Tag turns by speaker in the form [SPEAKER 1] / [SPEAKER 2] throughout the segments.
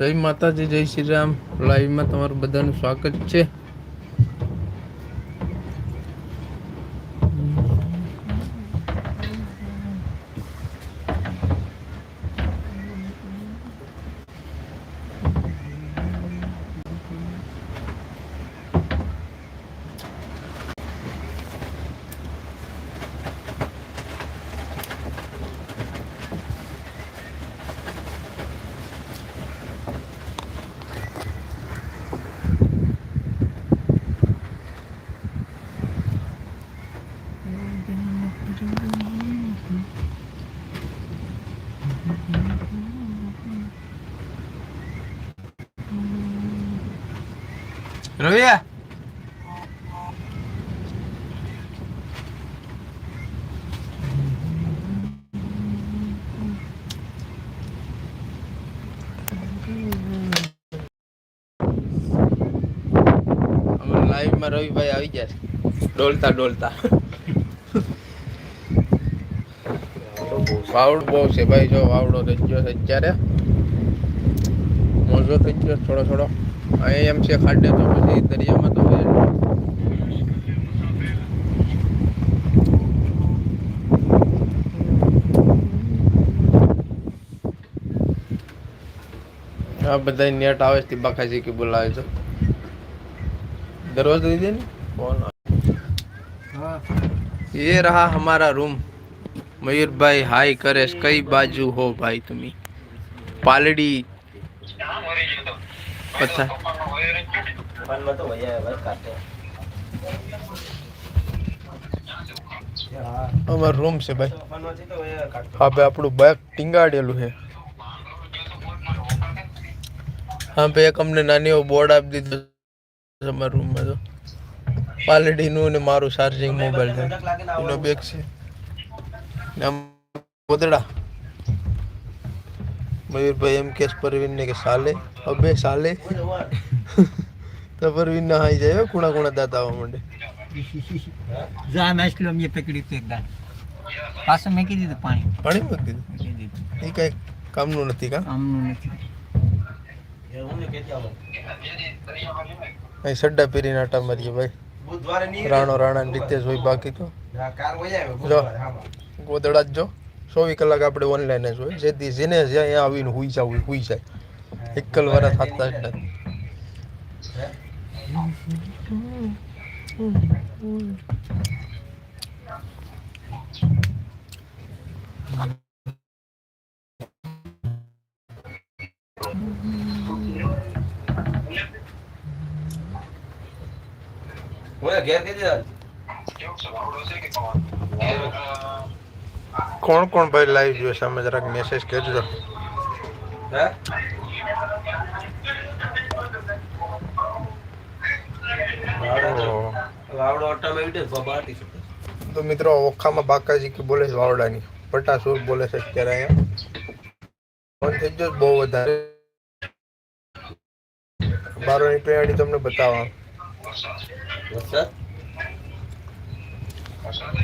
[SPEAKER 1] જય માતાજી જય શ્રી રામ. લાઈવમાં તમારું બધાનું સ્વાગત છે. રવિયા લાઈવમાં રવિભાઈ આવી ગયા છે. ડોલતા ડોલતા. વાવડો બહુ છે ભાઈ, જો વાવડો થઈ ગયો છે અત્યારે. મોજો થઈ ગયો થોડો થોડો. અહીં એમ છે ખાડે તો પછી દરિયામાં તો હોય. આ બધા નેટ આવે છે બાકાજી કે બોલાવે છે દરવાજો દઈ દે ને ફોન ये रहा हमारा रूम मयूर भाई हाय करेश कई बाजू हो भाई तुम्ही पालड़ी अच्छा
[SPEAKER 2] ફોનમાં તો વયા વાત કાઢે
[SPEAKER 1] અમારો રૂમ છે ભાઈ
[SPEAKER 2] ફોનમાં છે તો વયા કાઢે
[SPEAKER 1] હા ભાઈ આપણું બેગ ટીંગાડેલું છે હા ભાઈ એક અમને નાની એવો બોર્ડ આપી દીધો છે અમારા રૂમમાં તો પાલડીનું ને મારું ચાર્જિંગ મોબાઈલ છે એનો બેગ છે ને આમ ગોદડા મયુરભાઈ એમ કેસ પરવીન ને કે સાલે. અબે સાલે. તો પરવીન ના હાઈ જાય કુણા કુણા દાંત આવવા માંડે.
[SPEAKER 3] જા નાસલો મેં પકડી તું દાંત. પાછું મેં કીધી તું પાણી.
[SPEAKER 1] પાણી મૂકી દીધું એ કઈ કામનું નથી કા?
[SPEAKER 3] આમનું નથી.
[SPEAKER 1] અહીં સડ્ડા પીરી નાટા મારીએ ભાઈ.
[SPEAKER 2] બુધવારે ની
[SPEAKER 1] રાણો રાણા ને રીતેશ ભાઈ બાકી તો. જો.
[SPEAKER 2] બુધવારે હા
[SPEAKER 1] ગોદડા જ જો. ચોવીસ કલાક આપણે ઓનલાઈન જ હોય. જેથી જેને જ્યાં આવીને હુઈ જાવ હુઈ જાય. એકલ વાળા થતા જ નથી.
[SPEAKER 2] ઘેર જા
[SPEAKER 1] કોણ કોણ ભાઈ લાઈવ જોવે સામે જરાક મેસેજ કરજો
[SPEAKER 2] હે?
[SPEAKER 1] તો મિત્રો ઓખામાં બાકાજી કે બોલે છે વાવડાની. પટાસુર બોલે છે અત્યારે અહીંયા. ફોન થઈ ગયો બહુ વધારે. બારોની પેયાડી તમને બતાવવા.
[SPEAKER 2] વરસાદ વરસાદ તો હતો આગળ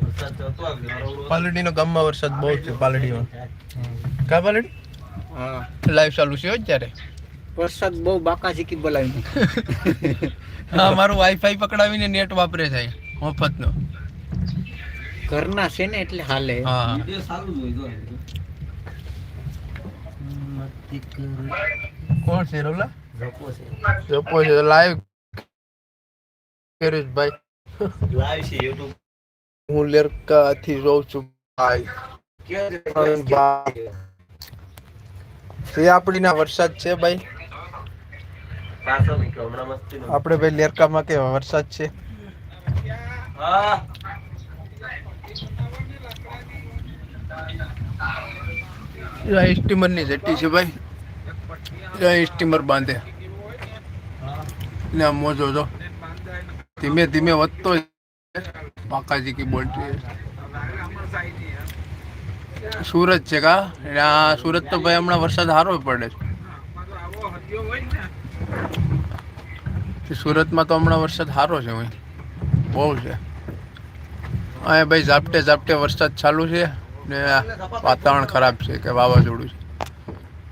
[SPEAKER 2] વાવડો
[SPEAKER 1] પાલડીનો ગામમાં વરસાદ બહુ છે પાલડીમાં. કા પાલડી?
[SPEAKER 3] હા.
[SPEAKER 1] લાઈવ ચાલુ છે અત્યારે.
[SPEAKER 3] વરસાદ બહુ બાકા ચીકી બોલાવી
[SPEAKER 1] હા મારું વાઈફાઈ પકડાવીને નેટ વાપરે છે. મફતનો.
[SPEAKER 3] ઘરના છે ને એટલે હાલે.
[SPEAKER 1] હા.
[SPEAKER 2] વિડિયો ચાલુ જ
[SPEAKER 1] કોણ છે રોલા?
[SPEAKER 2] જપો છે.
[SPEAKER 1] જપો છે લાઈવ કર્યું ભાઈ
[SPEAKER 2] લાઈવ છે YouTube.
[SPEAKER 1] હું લેરકાથી રહું છું. ભાઈ.
[SPEAKER 2] તે
[SPEAKER 1] ભાઈ. આપણી ના વરસાદ છે ભાઈ?
[SPEAKER 2] આપડે
[SPEAKER 1] આપણે ભાઈ લેરકામાં કેવા વરસાદ છે?
[SPEAKER 2] હા.
[SPEAKER 1] સ્ટીમરની જટ્ટી છે ભાઈ. સ્ટીમર બાંધે. ને મોજો જો. ધીમે ધીમે વધતો બાકાજી કી બોલતી સુરત છે કા? આ સુરત તો ભાઈ હમણાં વરસાદ સારો પડે છે. સુરતમાં તો હમણાં વરસાદ સારો છે ભાઈ. બહુ છે. અહીંયા ભાઈ ઝાપટે ઝાપટે વરસાદ ચાલુ છે ને વાતાવરણ ખરાબ છે કે વાવાઝોડું છે.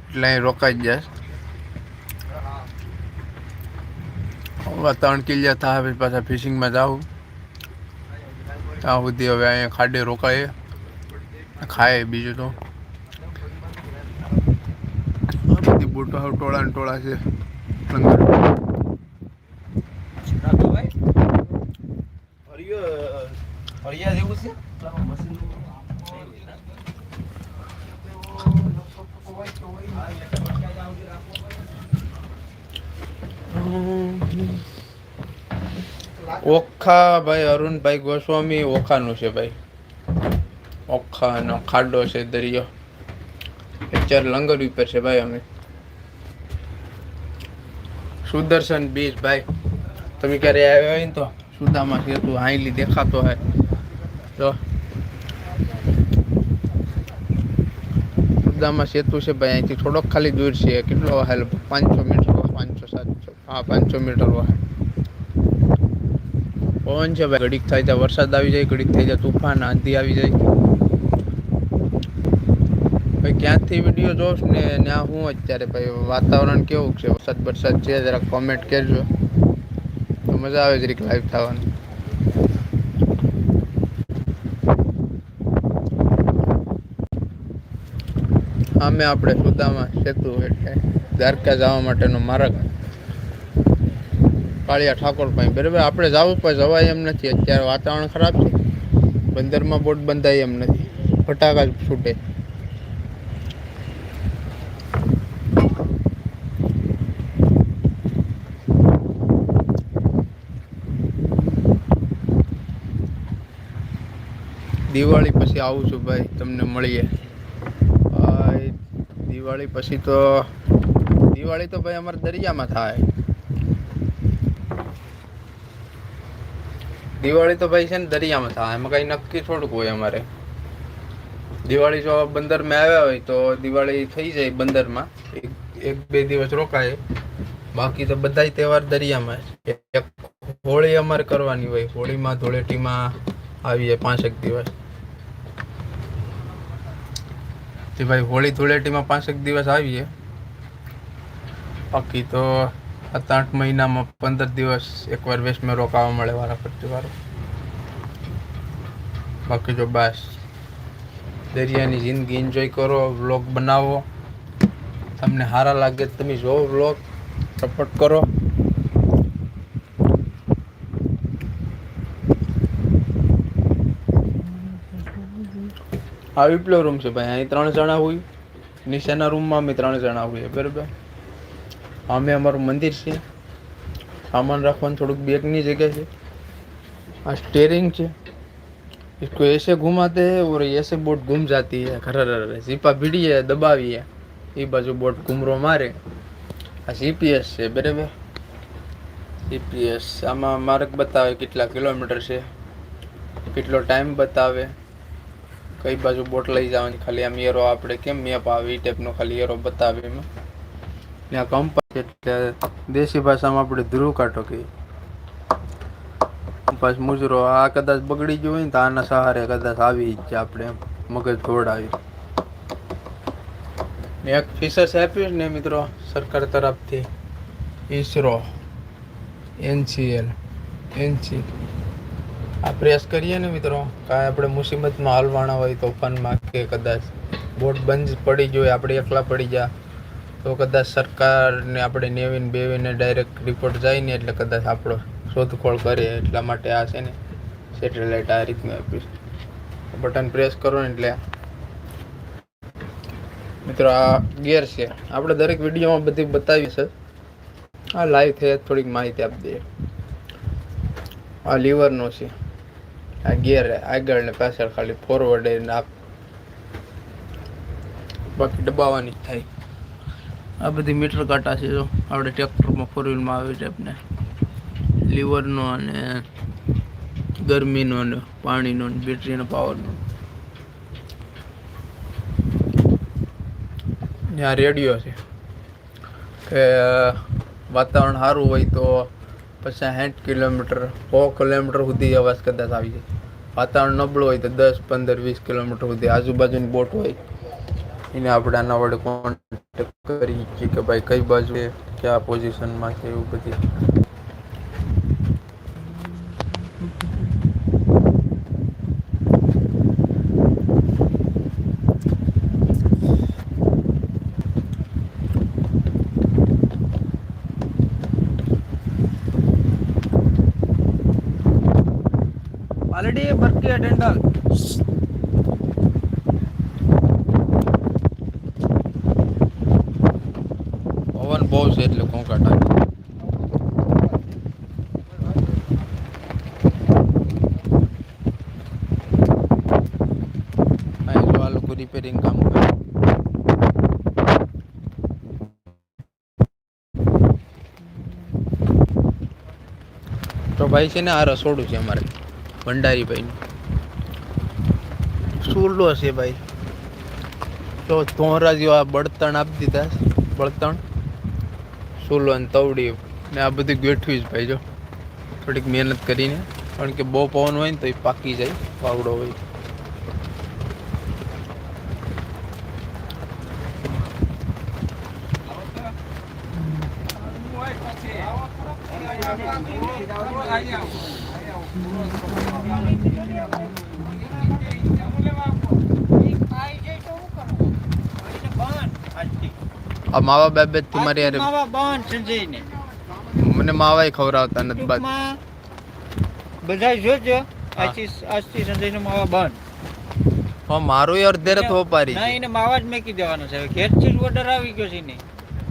[SPEAKER 1] એટલે અહીં રોકાઈ જાય વાતાવરણ કિલ્લા થાય, પછી પાછા ફિશિંગમાં જાઉં. ત્યાં સુધી હવે અહીંયા ખાડે રોકાઈએ ખાય બીજું તો. બધી બોટો હાવ ટોળા ને ટોળા છે. લંગર
[SPEAKER 2] છે
[SPEAKER 1] ઓખા ભાઈ અરુણભાઈ ગોસ્વામી, ઓખાનું છે ભાઈ. ઓખાનો ખાડો છે દરિયો. અત્યારે લંગર ઉપર છે ભાઈ અમે. સુદર્શન બીચ ભાઈ. તમે ક્યારે આવ્યા હોય ને તો? સુદામાં સેતુ હાઈલી દેખાતો હોય. જો. સુદામાં સેતુ છે ભાઈ, અહીંથી થોડોક ખાલી દૂર છે. કેટલો હાલ? પાંચસો મીટર, પાંચસો સાતસો. હા, પાંચસો મીટર હોય પવન છે. ભાઈ ઘડીક થાય ત્યાં વરસાદ આવી જાય, ઘડીક થઈ જાય તુફાન, આંધી આવી જાય. ભાઈ ક્યાંથી વીડિયો જોશ ને ત્યાં હું અત્યારે ભાઈ વાતાવરણ કેવું છે? વરસાદ વરસાદ છે, જરાક કોમેન્ટ કરજો. તો મજા આવે જરીક લાઈવ થવાની. આમે આપણે સુદામાં સેતુ એટલે દ્વારકા જવા માટેનો માર્ગ કાળિયા ઠાકોર પાસે. બરાબર? આપણે જવું પણ જવાય એમ નથી. અત્યારે વાતાવરણ ખરાબ છે. બંદરમાં બોટ બંધાય એમ નથી. ફટાકા જ છૂટે દિવાળી પછી આવું છું ભાઈ, તમને મળીએ. દિવાળી પછી તો, દિવાળી તો ભાઈ અમારે દરિયામાં થાય. દિવાળી તો ભાઈ છે ને દરિયામાં થાય. એમાં કઈ નક્કી થોડુંક હોય અમારે. દિવાળી જો બંદરમાં આવ્યા હોય તો દિવાળી થઈ જાય બંદરમાં. એક બે દિવસ રોકાય. બાકી તો બધા તહેવાર દરિયામાં હોળી અમારે કરવાની હોય. હોળીમાં ધૂળેટીમાં આવીએ પાંચેક દિવસ. તે ભાઈ હોળી ધૂળેટીમાં પાંચેક દિવસ આવીએ. બાકી તો સાત આઠ મહિનામાં પંદર દિવસ એકવાર વેસ્ટમાં રોકાવા મળે વારા ફરતી વારો બાકી જો બસ. દરિયાની જિંદગી એન્જોય કરો વ્લોગ બનાવો. તમને સારા લાગે તમે જોવો વ્લોગ સપોર્ટ કરો. આ વિપ્લો રૂમ છે ભાઈ, અહીં ત્રણ જણા હોય. નીચેના રૂમમાં અમે ત્રણ જણા હોઈએ, બરાબર? અમે અમારું મંદિર છે સામાન રાખવાનું થોડુંક બેગની જગ્યા છે આ સ્ટેરિંગ છે इसको ऐसे घुमाते हैं और ऐसे बोट घूम जाती है खरर जीपा भिड़िए दबावीए એ બાજુ બોટ ઘૂમરો મારે આ જીપીએસ છે બરાબર જીપીએસ આમાં માર્ગ બતાવે કેટલા કિલોમીટર છે કેટલો ટાઈમ બતાવે કઈ બાજુ બોટ લઈ જવાની ખાલી આમ એરો આપણે કેમ મેપ આવે એ ટાઈપનો ખાલી એરો બતાવે એમાં ત્યાં કંપાસ એટલે દેશી ભાષામાં આપણે ધ્રુવ કાંટો કહીએ. કંપાસ મુજરો, આ કદાચ બગડી ગયું હોય ને તો આના સહારે કદાચ આવી જ જાય આપણે મગજ દોડાવી એક ફીસર્સ આપ્યું ને મિત્રો, સરકાર તરફથી. ISRO, NCL, NC. આ પ્રેસ કરીએ ને મિત્રો, કાંઈ આપણે મુસીબતમાં હાલવાના હોય, તોફાનમાં કે કદાચ બોટ બંધ પડી જોઈએ આપણે એકલા પડી જા. તો કદાચ સરકારને આપણે નેવીને બેવીને ડાયરેક્ટ રિપોર્ટ જાય ને એટલે કદાચ આપણો શોધખોળ કરે એટલા માટે આ છે ને સેટેલાઇટ આ રીતનું આપ્યું બટન પ્રેસ કરો ને એટલે મિત્રો આ ગેર છે. આપણે દરેક વિડીયોમાં બધી બતાવી છે. આ લાઈવ થઈ થોડીક માહિતી આપી દઈએ. આ લીવરનો છે. આ ગેર આગળ ને પાછળ ખાલી ફોરવર્ડ ને આપ બાકી દબાવવાની જ થાય. આ બધી મીટર કાંટા છે જો. આપણે ટ્રેક્ટરમાં ફોર વ્હીલમાં આવે ટાઈપને લીવરનો અને ગરમીનો અને પાણીનો અને બેટરીનો પાવરનો. ત્યાં રેડિયો છે. કે વાતાવરણ સારું હોય તો પછી સાઠ કિલોમીટર, સો કિલોમીટર સુધી અવાજ કદાચ આવી જાય. વાતાવરણ નબળું હોય તો દસ, પંદર, વીસ કિલોમીટર સુધી આજુબાજુની બોટ હોય. એને આપણે આના વડે કોન્ટેક્ટ કરી શકીએ કે ભાઈ કઈ બાજુ કયા પોઝિશનમાં છે એવું બધી.
[SPEAKER 2] પાલડી બરકી ડંડલ
[SPEAKER 1] પવન બહુ છે એટલે કોંકાટ આવે આ રિપેરિંગ કામ કરે તો ભાઈ છે ને આ રસોડું છે અમારે ભંડારીભાઈનું સુરલો છે ભાઈ તો ધોરા જેવા બળતણ આપી દીધા બળતણ સુરલો અને તવડી ને આ બધું ગેઠવી જ ભાઈ જો થોડીક મહેનત કરીને કારણ કે બહુ પવન હોય ને તો એ પાકી જાય પાવડો હોય આ માવા બાબત તમારી મારી યાર
[SPEAKER 3] માવા બંધ સંજયને
[SPEAKER 1] મને માવાય ખવડાવતા નથી
[SPEAKER 3] ટૂંકમાં બધા જોજો આજથી આજથી સંજયનો માવા બંધ
[SPEAKER 1] હા મારું યાર અડધેરે તો પારી
[SPEAKER 3] ના એને માવા જ મેકી દેવાનો છે. ઘેરથી ઓર્ડર આવી ગયો છે ને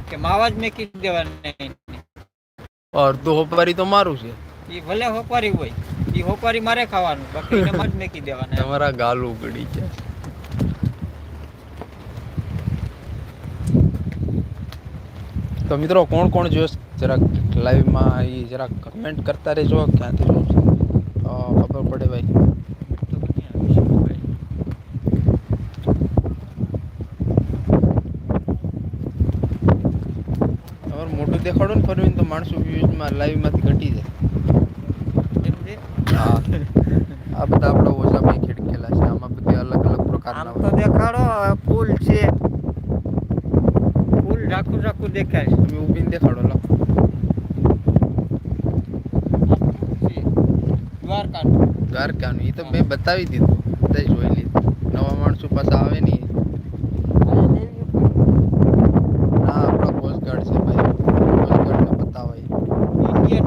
[SPEAKER 3] કે માવા જ મેકી દેવાના.
[SPEAKER 1] અડધું હોપારી તો મારું છે.
[SPEAKER 3] ઈ ભલે હોપારી હોય ઈ હોપારી મારે ખાવાનું બાકી એને માં જ મેકી દેવાના.
[SPEAKER 1] તમારા ગાલ ઉગડી છે. તો મિત્રો કોણ કોણ જોશ? જરાક લાઈવમાં એ જરાક કમેન્ટ કરતા રહેજો ક્યાંથી જોશ? તો ખબર પડે ભાઈ. તમારું મોટું દેખાડો ને તો માણસો વ્યૂઝમાં લાઈવમાંથી ઘટી જાય.
[SPEAKER 3] એમ છે?
[SPEAKER 1] હા. આ બધા આપણા ઓછા ભાઈ ખેડકેલા છે. આમાં બધી અલગ અલગ
[SPEAKER 3] આમ
[SPEAKER 1] પ્રકારના
[SPEAKER 3] તો દેખાડો ફૂલ છે. ફૂલ ઝાખું ઝાખું દેખાય છે.
[SPEAKER 1] તમે ઊભીને દેખાડો લો.
[SPEAKER 3] દ્વારકાનું.
[SPEAKER 1] દ્વારકાનું. એ તો મેં બતાવી દીધું. બધા જોઈ લીધું. નવા માણસો પાછા આવે નહીં ના આપણા કોસ્ટગાર્ડ છે ભાઈ કોસ્ટગાર્ડને બતાવાય
[SPEAKER 3] ઇન્ડિયન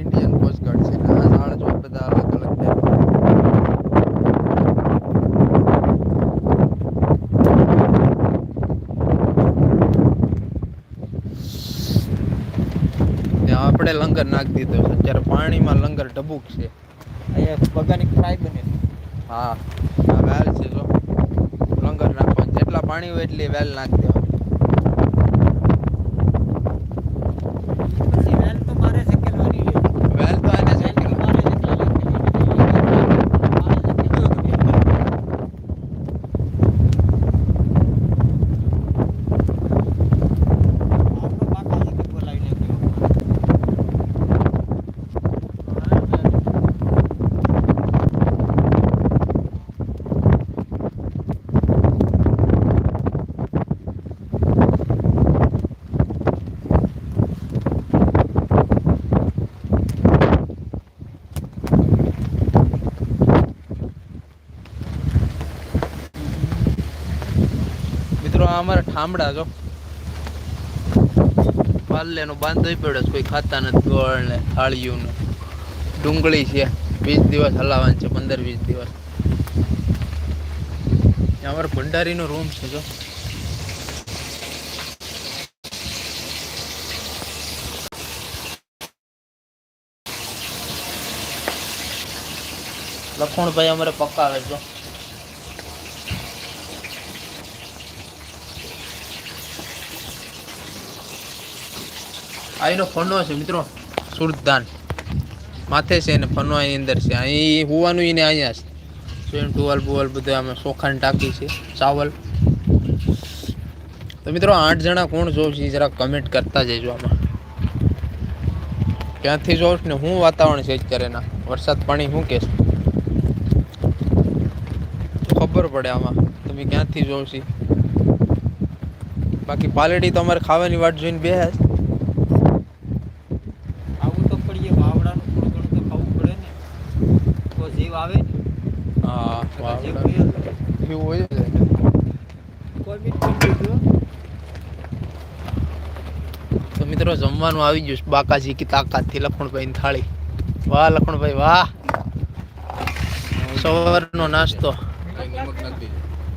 [SPEAKER 1] ઇન્ડિયન કોસ્ટગાર્ડ છે ને આ ઝાડ જો બધા અલગ અલગ ટાઈપ ત્યાં આપણે લંગર નાખી દીધો છે. અત્યારે પાણીમાં લંગર ડબુક છે.
[SPEAKER 3] અહીંયા બગાની ફ્રાય બને
[SPEAKER 1] હા વેલ છે જો. લંગર નાખવાનું. જેટલા પાણી હોય એટલી વેલ નાખી દેવાની
[SPEAKER 3] પછી વેલ તો મારે શેકેલવાની છે
[SPEAKER 1] વેલ તો આને છે
[SPEAKER 3] વેલ તો મારે શેકેલવાની છે. આપણો બાકાજી કે બોલાવી લેજો.
[SPEAKER 1] મિત્રો આ અમારા ઠામડા જો. પાલે નો બાંધો પડ્યો છે, કોઈ ખાતા નથી ગોળ ને થાળીયું ને. ડુંગળી છે, વીસ દિવસ હલાવવાનું છે, પંદર વીસ દિવસ. અમારો ભંડારીનો રૂમ છે જો. લખણભાઈ અમારે પકાવે જો. આ એનો ફનો છે મિત્રો. સુરદાન માથે છે ને ફનો એની અંદર છે. અહીં હોવાનું એને અહીંયા છે. સ્વિમ ટુવાલ, બુવાલ બધું અમે ચોખાની ટાંકી છે. ચાવલ. તો મિત્રો આઠ જણા કોણ જોઉં છે જરા કમેન્ટ કરતા જઈજો આમાં. ક્યાંથી જોઉં ને શું વાતાવરણ છે અત્યારે ના વરસાદ પાણી શું કે છે? ખબર પડે આમાં. તમે ક્યાંથી જોઉં છી? બાકી પાલેડી તો અમારે ખાવાની વાટ જોઈને બે
[SPEAKER 3] આવું તો પડીએ વાવડાનું થોડું ઘણું તો ખાવું પડે ને તો જીવ આવે ને
[SPEAKER 1] તો મિત્રો જમવાનું આવી ગયું બાકાજી કી તાકાતથી લખણભાઈ થાળી. વાહ લખણભાઈ, વાહ. સવારનો નાસ્તો.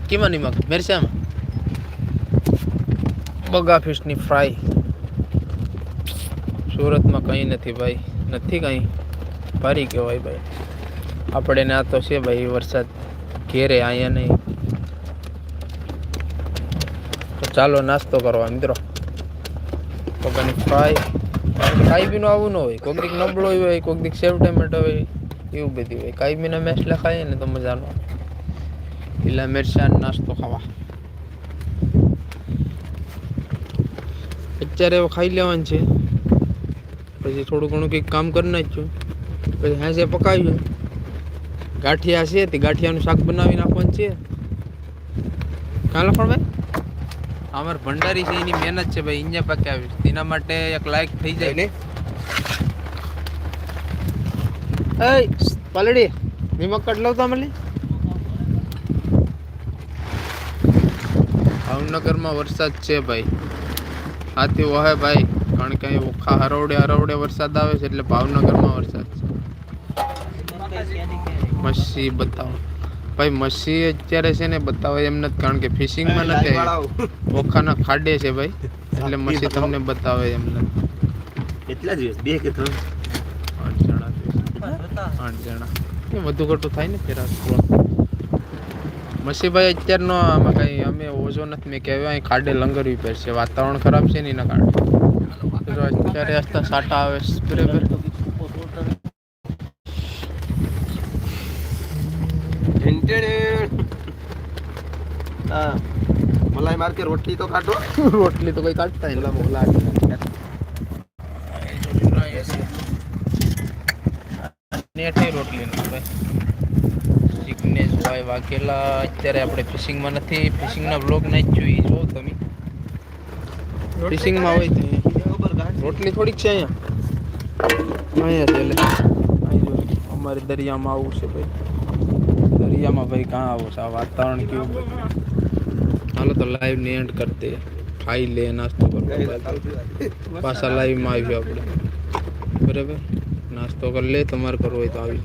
[SPEAKER 1] કેમાં નિમક મિરચામાં બગા ફિશની ફ્રાય. સુરતમાં કંઈ નથી ભાઈ. નથી કંઈ. ભારી કહેવાય ભાઈ. આપણે ના તો છે ભાઈ, વરસાદ ઘેરે અહીંયા નહીં. તો ચાલો નાસ્તો કરવા, મિત્રો. બગાની ફ્રાય બીનું આવું ન હોય. કોઈક દીક નબળો હોય કોઈક દીક સેવ ટમેટો હોય, એવું બધું હોય. કાંઈ બીના મેસલા ખાઈએ ને તો મજાનો લીલા મિરચાં નાસ્તો ખાવા. અત્યારે હવે ખાઈ લેવાનું છે. પછી થોડું ઘણું કંઈક કામ કરી નાખ્યું. પછી હાજે પકાવ્યું. ગાંઠિયા છે તે ગાંઠિયાનું શાક બનાવી નાખવાનું છે. કાં લખણ ભાઈ અમાર ભંડારી છે એની મહેનત છે ભાઈ અહીંયા પાકે આવીશ તેના માટે એક લાયક થઈ જાય. ને એ પલડી નિમક કટ લઉં તો મળી ભાવનગરમાં વરસાદ છે ભાઈ. આથી વહે ભાઈ કારણ કે ઓખા હરવડે હરવડે વરસાદ આવે છે એટલે ભાવનગરમાં વરસાદ છે. મચ્છી બતાવો. ભાઈ મચ્છી અત્યારે છે ને બતાવે એમ નથી કારણ કે ફિશિંગમાં નથી ઓખાના ખાડે છે ભાઈ એટલે મચ્છી તમને બતાવે એમ નથી.
[SPEAKER 4] કેટલા દિવસ? બે કે ત્રણ?
[SPEAKER 1] આઠ જણા આઠ જણા. એ વધુ ઘટું થાય ને ફેરા મસીભાઈ અત્યારનો આમાં કઈ અમે ઓછો નથી મેં કહેવાય અહીં ખાડે લંગરવી પડશે. વાતાવરણ ખરાબ છે ને એના કારણે. અત્યારે આસ્તા સાટા આવે છે
[SPEAKER 4] હા. મલાઈ માર કે રોટલી તો કાઢો.
[SPEAKER 1] રોટલી તો કોઈ કાઢતા નથી.
[SPEAKER 4] મોલા
[SPEAKER 1] નેઠે રોટલી નથી ભાઈ. જિગ્નેશભાઈ વાઘેલા અત્યારે આપણે ફિશિંગમાં નથી ફિશિંગના બ્લોગ જ જોઈએ જો તમે. ફિશિંગમાં હોય તો. રોટલી થોડીક છે અહીંયા. અહીંયા છે અમારે દરિયામાં આવું છે ભાઈ. દરિયામાં ભાઈ કાં આવું છે? આ વાતાવરણ કેવું હાલો તો લાઈવ ને એન્ડ કરતે ખાઈ લે નાસ્તો કરો પાછા લાઈવમાં આવ્યો આપણે. બરાબર? નાસ્તો કરી લે તમારે કરવો હોય તો આવી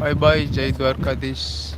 [SPEAKER 1] બાય બાય જય દ્વારકાધીશ.